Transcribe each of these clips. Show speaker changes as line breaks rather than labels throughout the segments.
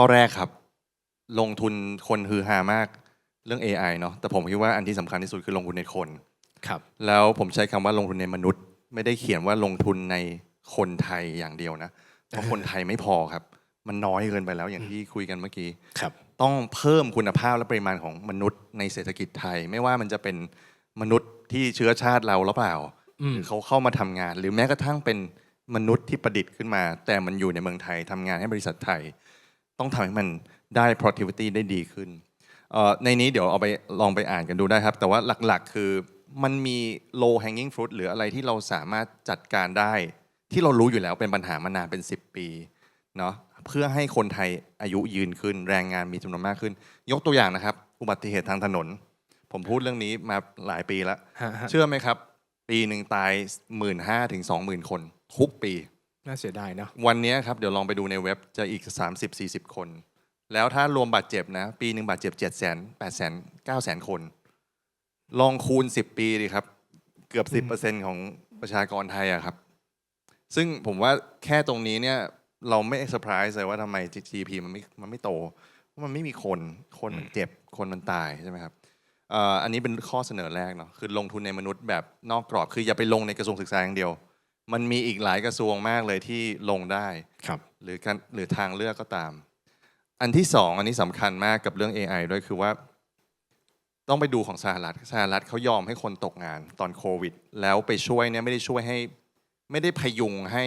ข้อแรกครับ ลงทุนคนฮือฮามากเรื่อง AI เนาะแต่ผมคิดว่าอันที่สำคัญที่สุดคือลงทุนในคน
ครับ
แล้วผมใช้คำว่าลงทุนในมนุษย์ ไม่ได้เขียนว่าลงทุนในคนไทยอย่างเดียวนะเพราะคนไทยไม่พอครับ มันน้อยเกินไปแล้วอย่างที่คุยกันเมื่อกี้
ครับ
ต้องเพิ่มคุณภาพและปริมาณของมนุษย์ในเศรษฐกิจไทย ไม่ว่ามันจะเป็นมนุษย์ที่เชื้อชาติเราหรือเปล่า
อืม
หรือเขาเข้ามาทำงาน หรือแม้กระทั่งเป็นมนุษย์ที่ประดิษฐ์ขึ้นมา แต่มันอยู่ในเมืองไทยทำงานให้บริษัทไทย ต้องทำให้มันได้ productivity ได้ดีขึ้นเอ่อในนี้เดี๋ยวเอาไปลองไปอ่านกันดูได้ครับ แต่ว่าหลักๆคือมันมี low hanging fruit หรืออะไรที่เราสามารถจัดการได้ ที่เรารู้อยู่แล้วเป็นปัญหามานานเป็น 10 ปีเนาะเพื่อให้คนไทยอายุยืนขึ้น แรงงานมีจำนวนมากขึ้น ยกตัวอย่างนะครับ อุบัติเหตุทางถนน ผมพูดเรื่องนี้มาหลายปีแล้ว
ฮะฮะ
เชื่อไหมครับ ปีหนึ่งตายหมื่นห้าถึงสองหมื่นคน ทุกปี
น่าเสียดายเนาะ
วันนี้ครับเดี๋ยวลองไปดูในเว็บจะอีก 30-40 คน แล้วถ้ารวมบาดเจ็บนะ ปีหนึ่งบาดเจ็บ7 0 0 0 0 0 8 0 0 0 9 0 0 0 คน ลองคูณ 10 ปีดีครับ เกือบ 10%ของประชากรไทยอะครับ ซึ่งผมว่าแค่ตรงนี้เนี่ย เราไม่เซอร์ไพรส์เลยว่าทำไม GDP มันไม่มันไม่โตเพราะมันไม่มีคน คนมันเจ็บคนมันตายใช่ไหมครับเอ่ออันนี้เป็นข้อเสนอแรกเนาะคือลงทุนในมนุษย์แบบนอกกรอบคืออย่าไปลงในกระทรวงศึกษาอย่างเดียว มันมีอีกหลายกระทรวงมากเลยที่ลงได้
ครับ
หรือการหรือทางเลือกก็ตาม อันที่สองอันนี้สำคัญมากกับเรื่อง AI ด้วยคือว่า ต้องไปดูของสหรัฐสหรัฐเขายอมให้คนตกงานตอนโควิด แล้วไปช่วยเนี่ยไม่ได้ช่วยให้ ไม่ได้พยุงให้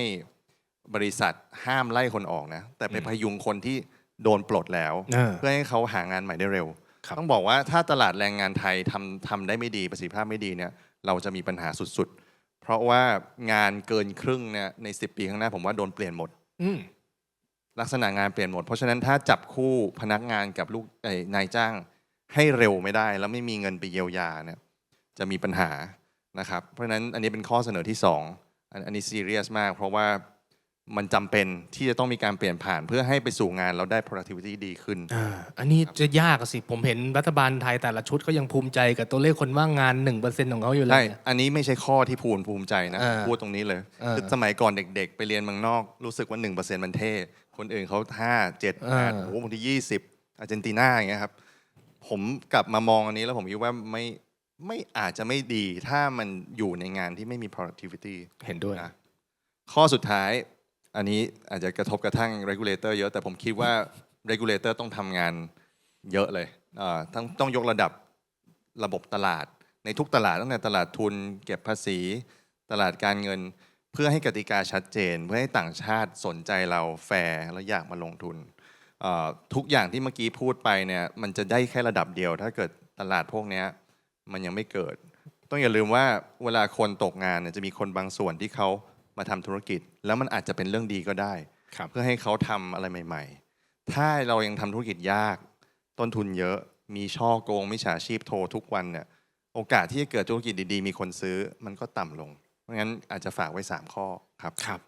บริษัทห้ามไล่คนออกนะ แต่ไป
อืม
พยุงคนที่โดนปลดแล้ว
อ่า
เพื่อให้เขาหางานใหม่ได้เร็ว
ครับ
ต้องบอกว่าถ้าตลาดแรงงานไทยทำทำได้ไม่ดีประสิทธิภาพไม่ดีเนี่ยเราจะมีปัญหาสุดๆ เพราะว่างานเกินครึ่งเนี่ยใน 10 ปีข้างหน้าผมว่าโดนเปลี่ยนหมด
อืม
ลักษณะงานเปลี่ยนหมด เพราะฉะนั้นถ้าจับคู่พนักงานกับลูกเอ้ยนายจ้างให้เร็วไม่ได้ แล้วไม่มีเงินไปเยียวยาเนี่ยจะมีปัญหานะครับ เพราะฉะนั้นอันนี้เป็นข้อเสนอที่สองอันอันนี้ซีเรียสมาก เพราะว่า มันจำเป็นที่จะต้องมีการเปลี่ยนผ่าน เพื่อให้ไปสู่งานเราได้ productivity ดีขึ้น
อ่าอันนี้จะยากอะสิ ผมเห็นรัฐบาลไทยแต่ละชุดก็ยังภูมิใจกับตัวเลขคนว่างงาน 1%ของเขาอยู่เล
ใช่
ย
อันนี้ไม่ใช่ข้อที่ภูมิภูมิใจนะ
อ่า
พูดตรงนี้เลย
อ่า
คือสมัยก่อนเด็กๆ ไปเรียนเมืองนอก รู้สึกว่า 1%มันเท่ คนอื่นเขา5 7
อ่า
8โอ้โหบางที 20 อาร์เจนตินาอย่างเงี้ยครับ ผมกลับมามองอันนี้แล้วผมคิดว่าไม่ไม่อาจจะไม่ดีถ้ามันอยู่ในงานที่ไม่มี productivity
เห็นด้วย
นะ ข้อสุดท้าย อันนี้อาจจะกระทบกระทั่ง regulator เยอะ แต่ผมคิดว่า regulator ต้องทำงานเยอะเลยต้องต้องยกระดับระบบตลาด ในทุกตลาดตั้งแต่ตลาดทุน เก็บภาษี ตลาดการเงิน เพื่อให้กติกาชัดเจน เพื่อให้ต่างชาติสนใจเราแฟร์และอยากมาลงทุนทุกอย่างที่เมื่อกี้พูดไปเนี่ยมันจะได้แค่ระดับเดียว ถ้าเกิดตลาดพวกนี้มันยังไม่เกิด ต้องอย่าลืมว่าเวลาคนตกงานเนี่ยจะมีคนบางส่วนที่เขา มาทำธุรกิจ แล้วมันอาจจะเป็นเรื่องดีก็ได้
ครับ
เพื่อให้เขาทำอะไรใหม่ ๆ ถ้าเรายังทำธุรกิจยาก ต้นทุนเยอะมีช่อโกงมิจฉาชีพโทรทุกวันเนี่ยโอกาสที่จะเกิดธุรกิจดีๆ มีคนซื้อมันก็ต่ำลง เพราะงั้นอาจจะฝากไว้ 3 ข้อครับ
ครับ